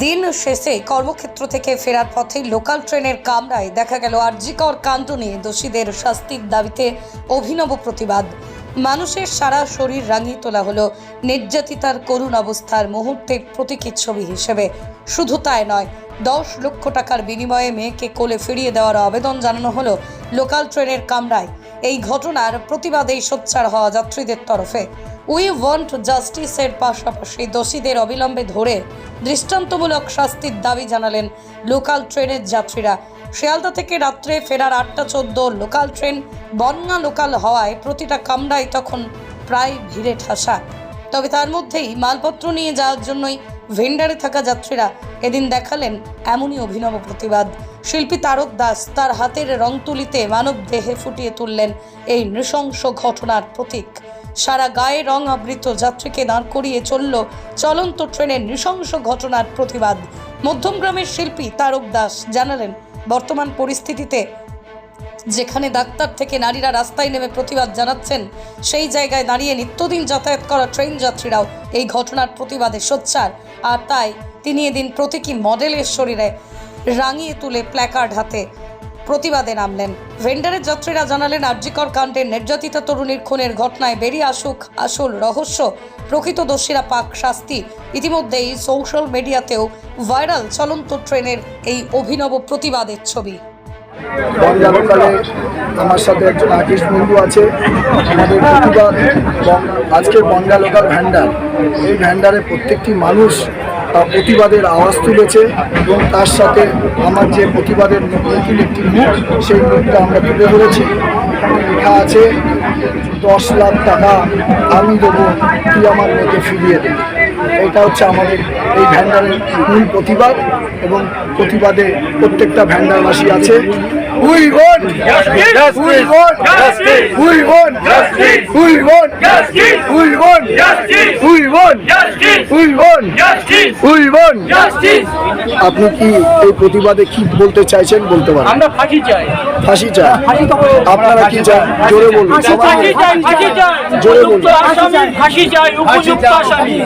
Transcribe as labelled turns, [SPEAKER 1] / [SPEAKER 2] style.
[SPEAKER 1] দিন শেষে কর্মক্ষেত্র থেকে ফেরার পথে লোকাল ট্রেনের কামরায় দেখা গেল আরজিকর কাণ্ড নিয়ে দোষীদের শাস্তির দাবিতে অভিনব প্রতিবাদ। মানুষের সারা শরীর রাঙিয়ে তোলা হলো নির্যাতিতার করুণ অবস্থার মুহূর্তের প্রতীকী ছবি হিসেবে। শুধু তাই নয়, দশ লক্ষ টাকার বিনিময়ে মেয়েকে কোলে ফিরিয়ে দেওয়ার আবেদন জানানো হলো লোকাল ট্রেনের কামরায়। এই ঘটনার প্রতিবাদেই সোচ্চার হওয়া যাত্রীদের তরফে উই ওয়ান্ট জাস্টিসের পাশাপাশি দোষীদের অবিলম্বে ধরে দৃষ্টান্তমূলক শাস্তির দাবি জানালেন লোকাল ট্রেনের যাত্রীরা। শিয়ালদা থেকে রাত্রে ফেরার আটটা চোদ্দ লোকাল ট্রেন বন্যা লোকাল হওয়ায় প্রতিটা কামরায় তখন প্রায় ভিড়ে ঠাসা। তবে তার মধ্যেই মালপত্র নিয়ে যাওয়ার জন্যই ভেন্ডারে থাকা যাত্রীরা এদিন দেখালেন এমনই অভিনব প্রতিবাদ। শিল্পী তারক দাস তার হাতের রং তুলিতে মানব দেহে ফুটিয়ে তুললেন এই নৃশংস ঘটনার প্রতীক। সারা গায়ে রং আবৃত যাত্রীকে দাঁড় করিয়ে চলল চলন্ত ট্রেনের নৃশংস ঘটনার প্রতিবাদ। মধ্যমগ্রামের শিল্পী তারক দাস জানালেন, বর্তমান পরিস্থিতিতে যেখানে ডাক্তার থেকে নারীরা রাস্তায় নেমে প্রতিবাদ জানাচ্ছেন, সেই জায়গায় দাঁড়িয়ে নিত্যদিন যাতায়াত করা ট্রেন যাত্রীরাও এই ঘটনার প্রতিবাদে সোচ্চার। আর তাই তিনি এদিন প্রতীকী মডেলের শরীরে রাঙিয়ে তুলে প্ল্যাকার্ড হাতে প্রতিবাদে নামলেন। ভেন্ডারের যাত্রীরা জানালেন আর্যিকর কাণ্ডের নির্যাতিতা তরুণীর খুনের ঘটনায় বেরিয়ে আসুক আসল রহস্য। প্রকৃত দোষীরা পাক শাস্তি। ইতিমধ্যেই সোশ্যাল মিডিয়াতেও ভাইরাল চলন্ত ট্রেনের এই অভিনব প্রতিবাদের ছবি।
[SPEAKER 2] বনগাঁওকালে আমার সাথে একজন আর্টিস্ট বন্ধু আছে, আমাদের প্রতিবার আজকের বনগা লোকাল ভ্যান্ডার। এই ভ্যান্ডারে প্রত্যেকটি মানুষ তার প্রতিবাদের আওয়াজ তুলেছে এবং তার সাথে আমার যে প্রতিবাদের নতুন একটি মুখ, সেই মুখটা আমরা তুলে ধরেছি। লেখা আছে, দশ লাখ টাকা আমি দেবো, তুই আমার মেয়েকে ফিরিয়ে দেবে এটা হচ্ছে আমাদের এই ভ্যান্ডারের মূল প্রতিবাদ এবং প্রতিবাদে প্রত্যেকটা ভ্যান্ডারবাসী আছে we want! We want! We want! We want
[SPEAKER 3] Justice!
[SPEAKER 2] We want
[SPEAKER 3] Justice!
[SPEAKER 2] We want
[SPEAKER 3] Justice!
[SPEAKER 2] We want
[SPEAKER 3] Justice!
[SPEAKER 2] We want
[SPEAKER 3] Justice!
[SPEAKER 2] আপনি কি এই প্রতিবাদে কি বলতে চাইছেন বলতে পারেন
[SPEAKER 4] আমরা ফাঁসি চাই
[SPEAKER 2] ফাঁসি আপনারা কি চান জোরে বলুন
[SPEAKER 4] ফাঁসি চাই ফাঁসি চাই
[SPEAKER 2] জোরে বলুন
[SPEAKER 4] ফাঁসি চাই উপযুক্ত আসামি